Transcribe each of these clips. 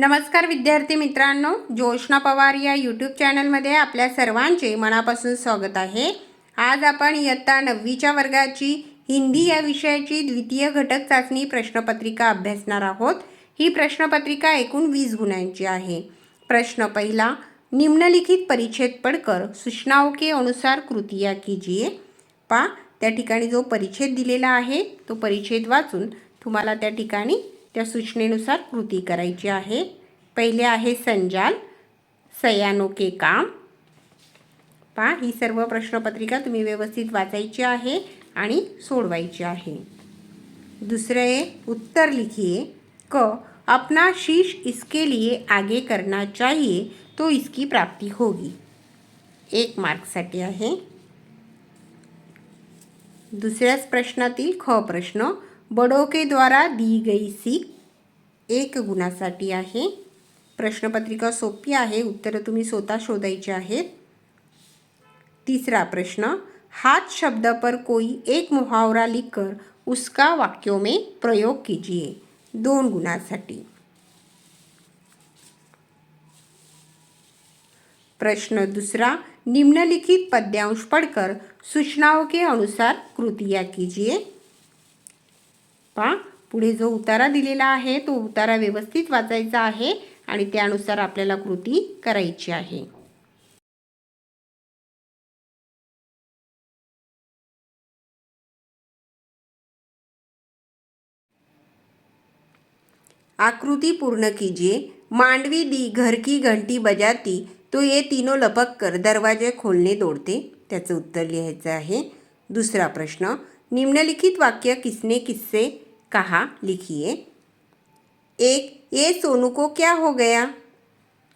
नमस्कार विद्यार्थी मित्रांनो जोशना पवार या यूट्यूब चॅनलमध्ये आपल्या सर्वांचे मनापासून स्वागत आहे. आज आपण इयत्ता नववीच्या वर्गाची हिंदी या विषयाची द्वितीय घटक चाचणी प्रश्नपत्रिका अभ्यासणार आहोत. ही प्रश्नपत्रिका एकूण वीस गुणांची आहे. प्रश्न पहिला निम्नलिखित परिच्छेद पडकर सूचनाओं के अनुसार कृतिया कीजिए. पा त्या ठिकाणी जो परिच्छेद दिलेला आहे तो परिच्छेद वाचून तुम्हाला त्या ठिकाणी त्या सूचनेनुसार कृती करायची आहे. पहिले आहे संजाल सयानो के काम. पा ही सर्व प्रश्नपत्रिका तुम्ही व्यवस्थित वाचायची आहे आणि सोडवायची आहे. दूसरे उत्तर लिखिए. क अपना शीश इसके लिए आगे करना चाहिए तो इसकी प्राप्ति होगी. एक मार्कसाठी आहे. दुसऱ्याच प्रश्नातील ख प्रश्न बडो के द्वारा दी गई सीख एक गुणासाठी आहे. प्रश्नपत्रिका सोपी आहे. उत्तरं तुम्ही स्वतः शोधायची आहेत. तीसरा प्रश्न हाथ शब्द पर कोई एक मुहावरा लिखकर उसका वाक्यों में प्रयोग कीजिए. दोन गुणासाठी. प्रश्न दूसरा निम्नलिखित पद्यांश पढ़कर सूचनाओं के अनुसार कृतिया कीजिए. पा. पुढे जो उतारा दिलेला आहे तो उतारा व्यवस्थित वाचायचा आहे आणि त्यानुसार आपल्याला कृती करायची आहे. आकृती पूर्ण कीजिए. मांडवी दी घर की घंटी बजाती तो ये तीनों लपक कर दरवाजे खोलने दौड़ते. त्याचं उत्तर लिहायचं आहे. दुसरा प्रश्न निम्नलिखित वाक्य किसने किससे कहा? लिखिए। एक ये सोनू को क्या हो गया?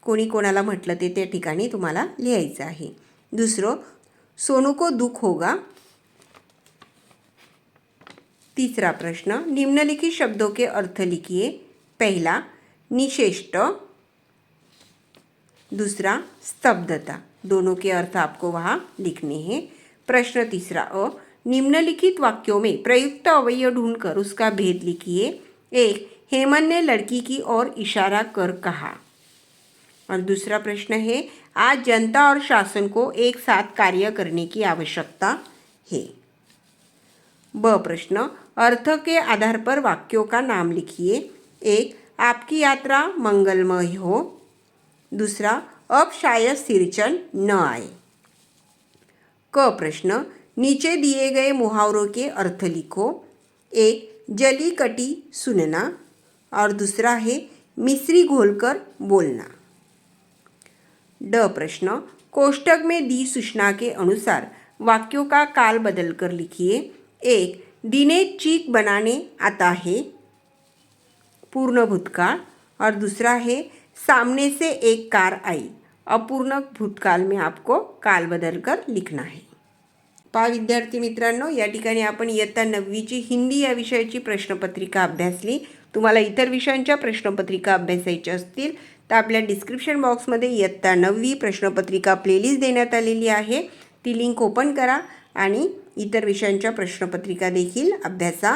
कोणी कोणाला म्हटलं ते त्या ठिकाणी तुम्हाला लिहायचं आहे. दुसरं सोनू को दुःख होगा? तीसरा प्रश्न निम्नलिखित शब्दों के अर्थ लिखिए। पहला निशेष्ट दूसरा स्तब्धता. दोनों के अर्थ आपको वहाँ लिखने हैं। प्रश्न तीसरा अ निम्नलिखित वाक्यों में प्रयुक्त अवयव ढूंढकर उसका भेद लिखिए। एक, हेमन ने लड़की की ओर इशारा कर कहा। और दूसरा प्रश्न है, आज जनता और शासन को एक साथ कार्य करने की आवश्यकता है। ब प्रश्न, अर्थ के आधार पर वाक्यों का नाम लिखिए। एक, आपकी यात्रा मंगलमय हो। दूसरा, अब शायद सिरचन न आए। क प्रश्न नीचे दिए गए मुहावरों के अर्थ लिखो। एक, जली कटी सुनना। और दूसरा है, मिश्री घोलकर बोलना। ड, प्रश्न। कोष्टक में दी सूचना के अनुसार वाक्यों का काल बदलकर लिखिए। एक, दिने चीक बनाने आता है, पूर्ण भूतकाल। और दूसरा है, सामने से एक कार आई, अपूर्ण भूतकाल में आपको काल बदलकर लिखना है। पा विद्यार्थी मित्रांनो या ठिकाणी आपण इयत्ता नववीची हिंदी या विषयाची प्रश्नपत्रिका अभ्यासली. तुम्हाला इतर विषयांच्या प्रश्नपत्रिका अभ्यासायच्या असतील तर आपल्या डिस्क्रिप्शन बॉक्समध्ये इयत्ता नववी प्रश्नपत्रिका प्लेलिस्ट देण्यात आलेली आहे. ती लिंक ओपन करा आणि इतर विषयांच्या प्रश्नपत्रिका देखील अभ्यासा.